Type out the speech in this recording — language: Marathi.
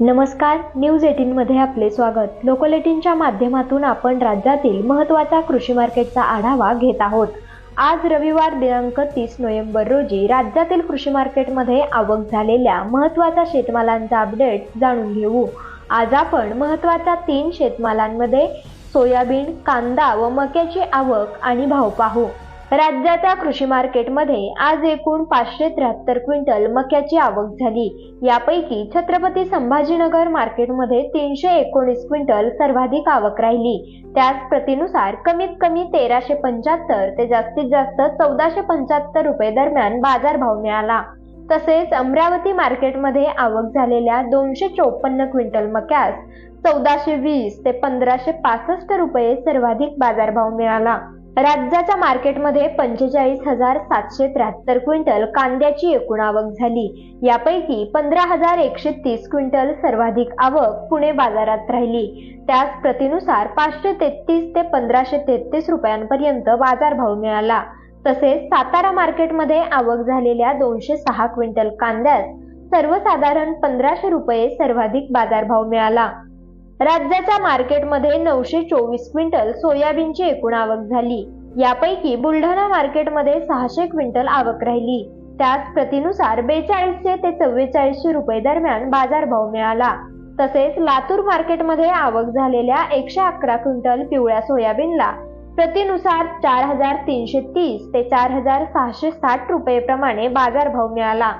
नमस्कार न्यूज एटीन मध्ये आपले स्वागत. लोकल एटीनच्या माध्यमातून आपण राज्यातील महत्त्वाचा कृषी मार्केटचा आढावा घेत आहोत. आज रविवार दिनांक तीस नोव्हेंबर रोजी राज्यातील कृषी मार्केटमध्ये आवक झालेल्या महत्त्वाच्या शेतमालांचा अपडेट जाणून घेऊ. आज आपण महत्त्वाच्या तीन शेतमालांमध्ये सोयाबीन कांदा व मक्याची आवक आणि भाव पाहू. राज्याच्या कृषी मार्केटमध्ये आज एकूण पाचशे त्र्याहत्तर क्विंटल मक्याची आवक झाली. यापैकी छत्रपती संभाजीनगर मार्केटमध्ये तीनशे एकोणीस क्विंटल सर्वाधिक आवक राहिली. त्याच प्रतीनुसार कमीत कमी तेराशे पंच्याहत्तर ते जास्तीत जास्त चौदाशे पंच्याहत्तर रुपये दरम्यान बाजारभाव मिळाला. तसेच अमरावती मार्केटमध्ये आवक झालेल्या दोनशे चोपन्न क्विंटल मक्यास चौदाशे वीस ते पंधराशे पासष्ट रुपये सर्वाधिक बाजारभाव मिळाला. राज्याच्या मार्केटमध्ये पंचेचाळीस हजार सातशे त्र्याहत्तर क्विंटल कांद्याची एकूण आवक झाली. यापैकी पंधरा हजार एकशे तीस क्विंटल सर्वाधिक आवक पुणे बाजारात राहिली. त्यास प्रतीनुसार पाचशे तेहतीस ते पंधराशे तेहतीस रुपयांपर्यंत बाजारभाव मिळाला. तसेच सातारा मार्केटमध्ये आवक झालेल्या दोनशे सहा क्विंटल कांद्यास सर्वसाधारण पंधराशे रुपये सर्वाधिक बाजारभाव मिळाला. राज्याच्या मार्केटमध्ये नऊशे चोवीस क्विंटल सोयाबीनची एकूण आवक झाली. यापैकी बुलढाणा मार्केटमध्ये सहाशे क्विंटल आवक राहिली. त्यास प्रतीनुसार बेचाळीसशे ते चव्वेचाळीसशे रुपये दरम्यान बाजारभाव मिळाला. तसेच लातूर मार्केटमध्ये आवक झालेल्या एकशे अकरा क्विंटल पिवळ्या सोयाबीनला प्रतीनुसार चार हजार तीनशे तीस ते चार हजार सहाशे साठ रुपये प्रमाणे बाजारभाव मिळाला.